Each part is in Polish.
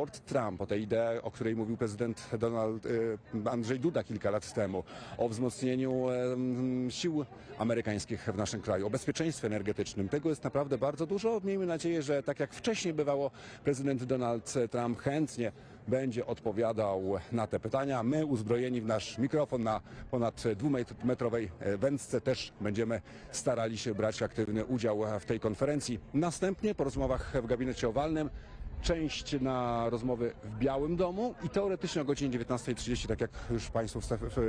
Port Trump, o tej idei, o której mówił prezydent Donald y, Andrzej Duda kilka lat temu, o wzmocnieniu sił amerykańskich w naszym kraju, o bezpieczeństwie energetycznym. Tego jest naprawdę bardzo dużo. Miejmy nadzieję, że tak jak wcześniej bywało, prezydent Donald Trump chętnie będzie odpowiadał na te pytania. My uzbrojeni w nasz mikrofon na ponad dwumetrowej e, wędce też będziemy starali się brać aktywny udział w tej konferencji. Następnie po rozmowach w gabinecie owalnym część na rozmowy w Białym Domu i teoretycznie o godzinie 19.30, tak jak już Państwu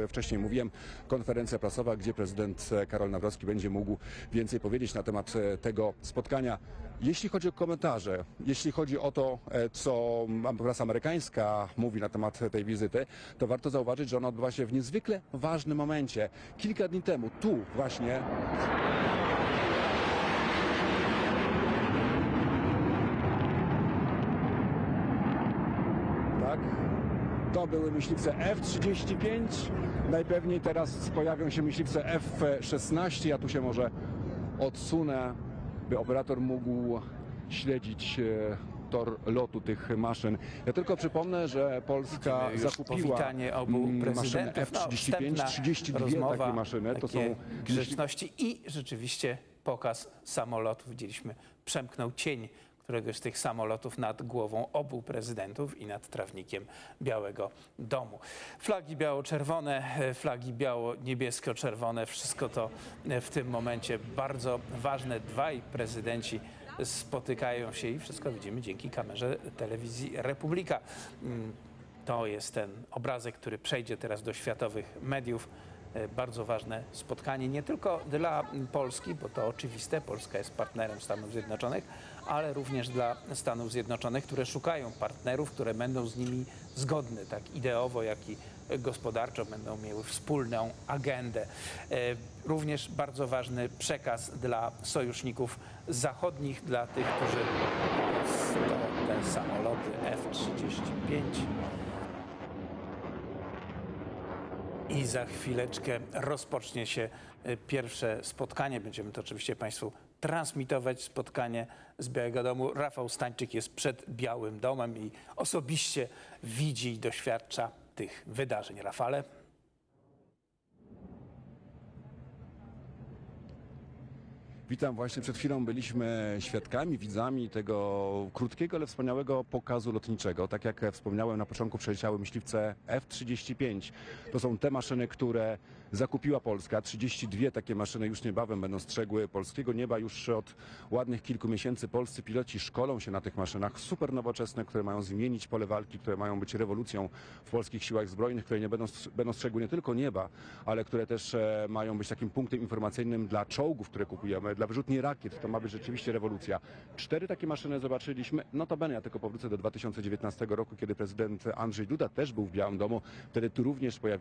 wcześniej mówiłem, konferencja prasowa, gdzie prezydent e, Karol Nawrocki będzie mógł więcej powiedzieć na temat e, tego spotkania. Jeśli chodzi o komentarze, jeśli chodzi o to, e, co prasa amerykańska mówi na temat tej wizyty, to warto zauważyć, że ona odbywa się w niezwykle ważnym momencie. Kilka dni temu, tu właśnie Tak. To były myśliwce F-35. Najpewniej teraz pojawią się myśliwce F-16. Ja tu się może odsunę, by operator mógł śledzić e, tor lotu tych maszyn. Ja tylko przypomnę, że Polska zakupiła obu mm, maszyny prezydentów. No, F-35, wstępna 32 rozmowa, takie maszyny. To są grzeczności i rzeczywiście pokaz samolotów. Widzieliśmy, przemknął cień któregoś z tych samolotów nad głową obu prezydentów i nad trawnikiem Białego Domu. Flagi biało-czerwone, e, flagi biało-niebiesko-czerwone, wszystko to e, w tym momencie bardzo ważne. Dwaj prezydenci spotykają się i wszystko widzimy dzięki kamerze telewizji Republika. Mm, to jest ten obrazek, który przejdzie teraz do światowych mediów. E, Bardzo ważne spotkanie nie tylko dla Polski, bo to oczywiste, Polska jest partnerem Stanów Zjednoczonych, ale również dla Stanów Zjednoczonych, które szukają partnerów, które będą z nimi zgodne, tak ideowo, jak i gospodarczo, będą miały wspólną agendę. E, Również bardzo ważny przekaz dla sojuszników zachodnich, dla tych, którzy to te samoloty F-35 I za chwileczkę rozpocznie się e, pierwsze spotkanie. Będziemy to oczywiście Państwu transmitować spotkanie z Białego Domu. Rafał Stańczyk jest przed Białym Domem i osobiście widzi i doświadcza tych wydarzeń. Rafale? Witam. Właśnie przed chwilą byliśmy świadkami, widzami tego krótkiego, ale wspaniałego pokazu lotniczego. Tak jak wspomniałem, na początku przeleciały myśliwce F-35. To są te maszyny, które zakupiła Polska. 32 takie maszyny już niebawem będą strzegły polskiego nieba. Już od ładnych kilku miesięcy polscy piloci szkolą się na tych maszynach. Super nowoczesne, które mają zmienić pole walki, które mają być rewolucją w polskich siłach zbrojnych, które nie będą, będą strzegły nie tylko nieba, ale które też e, mają być takim punktem informacyjnym dla czołgów, które kupujemy, dla wyrzutni rakiet. To ma być rzeczywiście rewolucja. Cztery takie maszyny zobaczyliśmy. Notabene, ja tylko powrócę do 2019 roku, kiedy prezydent Andrzej Duda też był w Białym Domu. Wtedy tu również pojawił